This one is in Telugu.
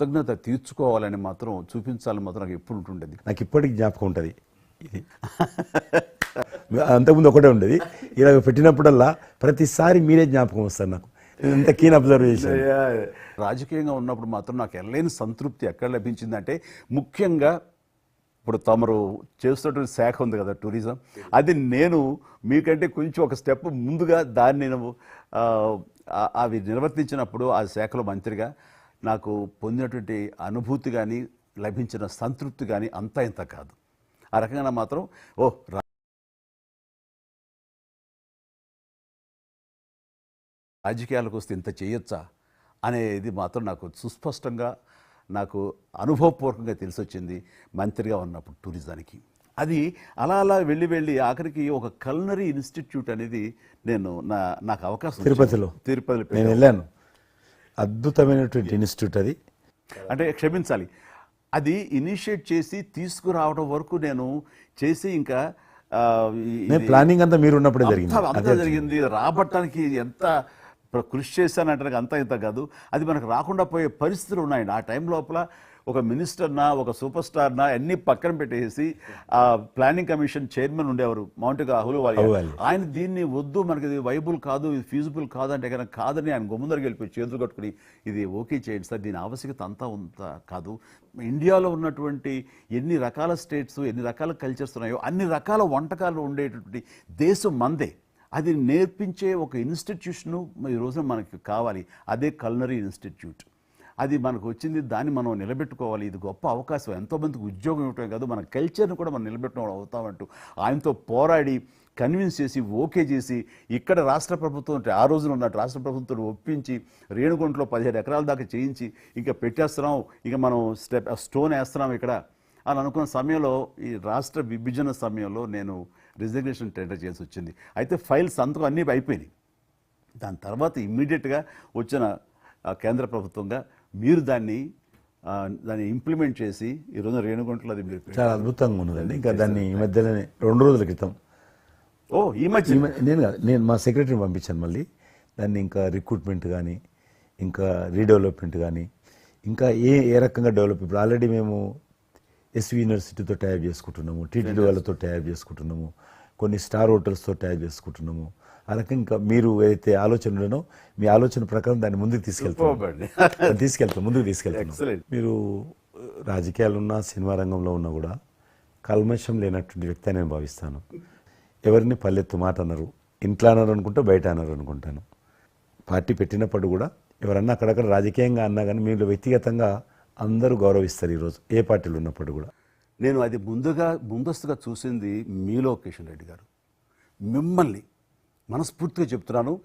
కృతజ్ఞత తీర్చుకోవాలని మాత్రం చూపించాలని మాత్రం నాకు ఎప్పుడు ఉంటుండేది. నాకు ఇప్పటికి జ్ఞాపకం ఉంటుంది ఇది. అంతకుముందు ఒకటే ఉండేది. ఇలా పెట్టినప్పుడల్లా ప్రతిసారి మీరే జ్ఞాపకం వస్తారు నాకు. ఎంత కీన్ అబ్జర్వ్ చేశాను. రాజకీయంగా ఉన్నప్పుడు మాత్రం నాకు ఎల్లైన సంతృప్తి ఎక్కడ లభించిందంటే ముఖ్యంగా ఇప్పుడు తమరు చేస్తున్నటువంటి శాఖ ఉంది కదా టూరిజం. అది నేను మీకంటే కొంచెం ఒక స్టెప్ ముందుగా దాన్ని నేను ఆ, ఆ- అవి నిర్వర్తించినప్పుడు ఆ శాఖలో మంత్రిగా నాకు పొందినటువంటి అనుభూతి కానీ లభించిన సంతృప్తి కానీ అంతా ఇంత కాదు ఆ రకంగా మాత్రం ఓ రాజకీయాలకు వస్తే ఇంత చేయొచ్చా అనేది మాత్రం నాకు సుస్పష్టంగా నాకు అనుభవపూర్వకంగా తెలిసొచ్చింది మంత్రిగా ఉన్నప్పుడు టూరిజానికి అది అలా అలా వెళ్ళి వెళ్ళి ఆఖరికి ఒక కల్నరీ ఇన్స్టిట్యూట్ అనేది నేను నా నాకు అవకాశం వచ్చింది. తిరుపతిలో. తిరుపతిలో. వెళ్ళాను అద్భుతమైనటువంటి ఇన్స్టిట్యూట్ అది. అంటే క్షమించాలి. అది ఇనిషియేట్ చేసి తీసుకురావడం వరకు నేను చేసి ఇంకా ప్లానింగ్ అంతా మీరు ఉన్నప్పుడే జరిగింది. అంతా జరిగింది. రాబట్టడానికి ఎంత కృషి చేశానంటే అంతా ఇంత కాదు. అది మనకు రాకుండా పోయే పరిస్థితులు ఉన్నాయండి ఆ టైం లోపల ఒక మినిస్టర్నా ఒక సూపర్ స్టార్నా అన్ని పక్కన పెట్టేసి ఆ ప్లానింగ్ కమిషన్ చైర్మన్ ఉండేవారు మౌంట్ అహులువాలి అహులువాలియా. ఆయన దీన్ని వద్దు మనకి ఇది వైబుల్ కాదు ఇది ఫీజిబుల్ కాదు అంటే కనుక కాదని ఆయన గుమ్మందరికి వెళ్ళిపోయి చేతులు కట్టుకుని ఇది ఓకే చేయండి సార్ దీని ఆవశ్యకత అంతా ఉంత కాదు. ఇండియాలో ఉన్నటువంటి ఎన్ని రకాల స్టేట్స్ ఎన్ని రకాల కల్చర్స్ ఉన్నాయో అన్ని రకాల వంటకాలు ఉండేటటువంటి దేశం మందే. అది నేర్పించే ఒక ఇన్స్టిట్యూషను ఈ రోజున మనకి కావాలి. అదే కల్నరీ ఇన్స్టిట్యూట్. అది మనకు వచ్చింది దాన్ని మనం నిలబెట్టుకోవాలి. ఇది గొప్ప అవకాశం. ఎంతోమందికి ఉద్యోగం ఇవ్వటమే కాదు మన కల్చర్ని కూడా మనం నిలబెట్టడం అవుతామంటూ ఆయనతో పోరాడి కన్విన్స్ చేసి ఓకే చేసి ఇక్కడ రాష్ట్ర ప్రభుత్వం అంటే ఆ రోజున ఉన్న రాష్ట్ర ప్రభుత్వం ఒప్పించి రేణుగుంటలో పదిహేడు ఎకరాల దాకా చేయించి ఇంకా పెట్టేస్తున్నాం ఇక మనం స్టెప్ స్టోన్ వేస్తున్నాం ఇక్కడ అని అనుకున్న సమయంలో ఈ రాష్ట్ర విభజన సమయంలో నేను రిజర్వేషన్ టెండర్ చేసి వచ్చింది. అయితే ఫైల్ సంతకం అన్నీ అయిపోయినాయి. దాని తర్వాత ఇమ్మీడియట్గా వచ్చిన కేంద్ర ప్రభుత్వంగా మీరు దాన్ని దాన్ని ఇంప్లిమెంట్ చేసి ఈరోజు రేణుగుంటలో అది మీరు. చాలా అద్భుతంగా ఉన్నదండి. ఇంకా దాన్ని ఈ మధ్యలోనే రెండు రోజుల క్రితం. ఓ ఈ మధ్య? నేను కాదు, నేను మా సెక్రటరీని పంపించాను మళ్ళీ. దాన్ని ఇంకా రిక్రూట్మెంట్ కానీ ఇంకా రీడెవలప్మెంట్ కానీ ఇంకా ఏ ఏ రకంగా డెవలప్ ఇప్పుడు ఆల్రెడీ మేము ఎస్వి యూనివర్సిటీతో టైప్ చేసుకుంటున్నాము టీటీడీ వాళ్ళతో టైప్ చేసుకుంటున్నాము కొన్ని స్టార్ హోటల్స్తో టైప్ చేసుకుంటున్నాము. ఆ రకంగా ఇంకా మీరు ఏదైతే ఆలోచన ఉండనో మీ ఆలోచన ప్రకారం దాన్ని ముందుకు తీసుకెళ్తాం పోబండి. తీసుకెళ్తాం ముందుకు తీసుకెళ్తాం Excellent. మీరు రాజకీయాలు ఉన్నా సినిమా రంగంలో ఉన్నా కూడా కల్మషం లేనటువంటి వ్యక్తి నేను భావిస్తాను. ఎవరిని పల్లెత్తు మాట అన్నారు ఇంట్లో అన్నారు అనుకుంటే బయట అన్నారు అనుకుంటాను. పార్టీ పెట్టినప్పుడు కూడా ఎవరన్నా అక్కడక్కడ రాజకీయంగా అన్నా కానీ మీరు వ్యక్తిగతంగా అందరూ గౌరవిస్తారు ఈరోజు ఏ పార్టీలు ఉన్నప్పుడు కూడా. నేను అది ముందుగా ముందస్తుగా చూసింది మీలో కిషన్ రెడ్డి గారు. మిమ్మల్ని మనస్ఫూర్తిగా చెప్తున్నాను.